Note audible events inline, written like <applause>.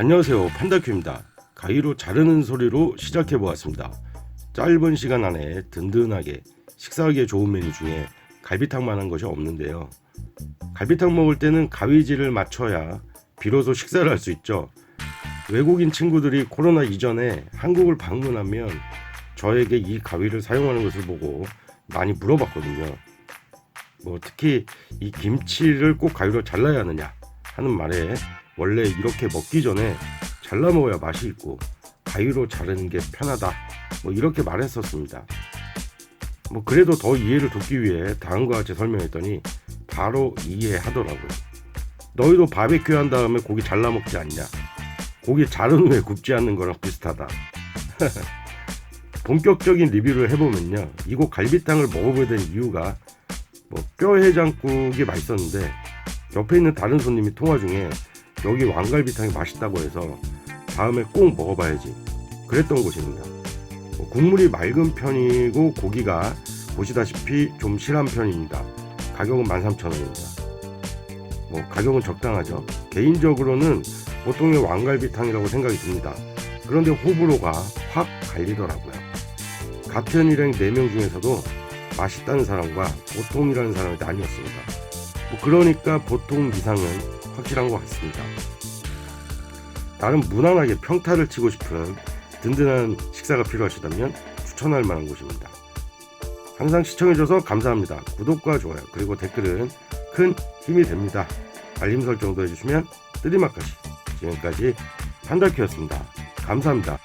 안녕하세요. 판다큐입니다. 가위로 자르는 소리로 시작해 보았습니다. 짧은 시간 안에 든든하게 식사하기에 좋은 메뉴 중에 갈비탕만한 것이 없는데요. 갈비탕 먹을 때는 가위질을 맞춰야 비로소 식사를 할 수 있죠. 외국인 친구들이 코로나 이전에 한국을 방문하면 저에게 이 가위를 사용하는 것을 보고 많이 물어봤거든요. 뭐 특히 이 김치를 꼭 가위로 잘라야 하느냐 하는 말에 원래 이렇게 먹기 전에 잘라 먹어야 맛이 있고 가위로 자르는 게 편하다 뭐 이렇게 말했었습니다. 뭐 그래도 더 이해를 돕기 위해 다음과 같이 설명했더니 바로 이해하더라고요. 너희도 바베큐 한 다음에 고기 잘라 먹지 않냐? 고기 자른 후에 굽지 않는 거랑 비슷하다. <laughs> 본격적인 리뷰를 해보면요. 이곳 갈비탕을 먹어보게 된 이유가 뭐 뼈 해장국이 맛있었는데 옆에 있는 다른 손님이 통화 중에 여기 왕갈비탕이 맛있다고 해서 다음에 꼭 먹어봐야지 그랬던 곳입니다. 뭐 국물이 맑은 편이고 고기가 보시다시피 좀 실한 편입니다. 가격은 13,000원입니다. 뭐 가격은 적당하죠. 개인적으로는 보통의 왕갈비탕이라고 생각이 듭니다. 그런데 호불호가 확 갈리더라고요. 같은 일행 4명 중에서도 맛있다는 사람과 보통이라는 사람이 나뉘었습니다. 뭐 그러니까 보통 이상은 확실한 것 같습니다. 나름 무난하게 평타를 치고 싶은 든든한 식사가 필요하시다면 추천할 만한 곳입니다. 항상 시청해줘서 감사합니다. 구독과 좋아요 그리고 댓글은 큰 힘이 됩니다. 알림 설정도 해주시면 뜨리맛까지 지금까지 판다큐였습니다. 감사합니다.